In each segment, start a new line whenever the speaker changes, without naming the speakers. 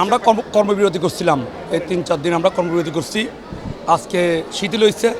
আমরা কর্ম, কর্মবিরতি করছিলাম। এই তিন, চার দিন আমরা কর্মবিরতি করছি। আজকে শিথিল হয়েছে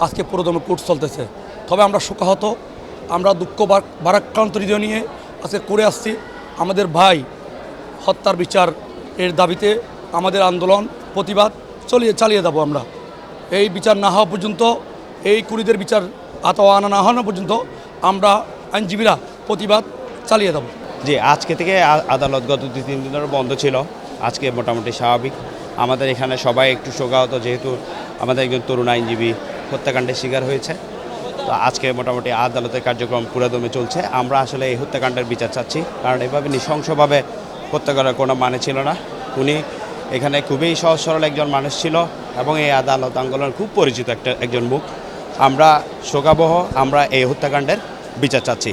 আজকে পুরোদমে কোর্ট চলতেছে। তবে আমরা শোকাহত, আমরা দুঃখ বা- ভারাক্রান্ত হৃদয় নিয়ে আজকে করে আসছি। আমাদের ভাই হত্যার বিচার এর দাবিতে আমাদের আন্দোলন, প্রতিবাদ চলিয়ে, চালিয়ে যাব আমরা। এই বিচার না হওয়া পর্যন্ত, এই কুড়িদের বিচার আতোয়া আনা না হওয়া পর্যন্ত আমরা আইনজীবীরা প্রতিবাদ চালিয়ে যাব।
জি, আজকে থেকে আদালত গত দুই, তিন দিনের বন্ধ ছিল। আজকে মোটামুটি স্বাভাবিক। আমাদের এখানে সবাই একটু শোকাহত, যেহেতু আমাদের একজন তরুণ আইনজীবী হত্যাকাণ্ডের শিকার হয়েছে। তো আজকে মোটামুটি আদালতের কার্যক্রম পুরাদমে চলছে। আমরা আসলে এই হত্যাকাণ্ডের বিচার চাচ্ছি, কারণ এভাবে নৃশংসভাবে হত্যা করার কোনো মানে ছিল না। উনি এখানে খুবই সহজ সরল একজন মানুষ ছিল এবং এই আদালত আন্দোলন খুব পরিচিত একটা, একজন মুখ। আমরা শোকাবহ, আমরা এই হত্যাকাণ্ডের বিচার চাচ্ছি।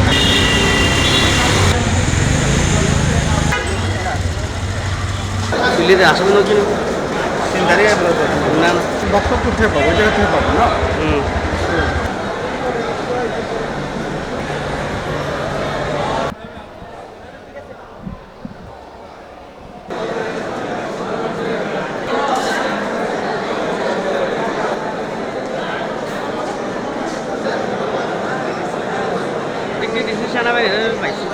আসামি নতুন না না
বক্তব্য থেকে পাবো জায়গা থেকে পাবো না?
পাইছি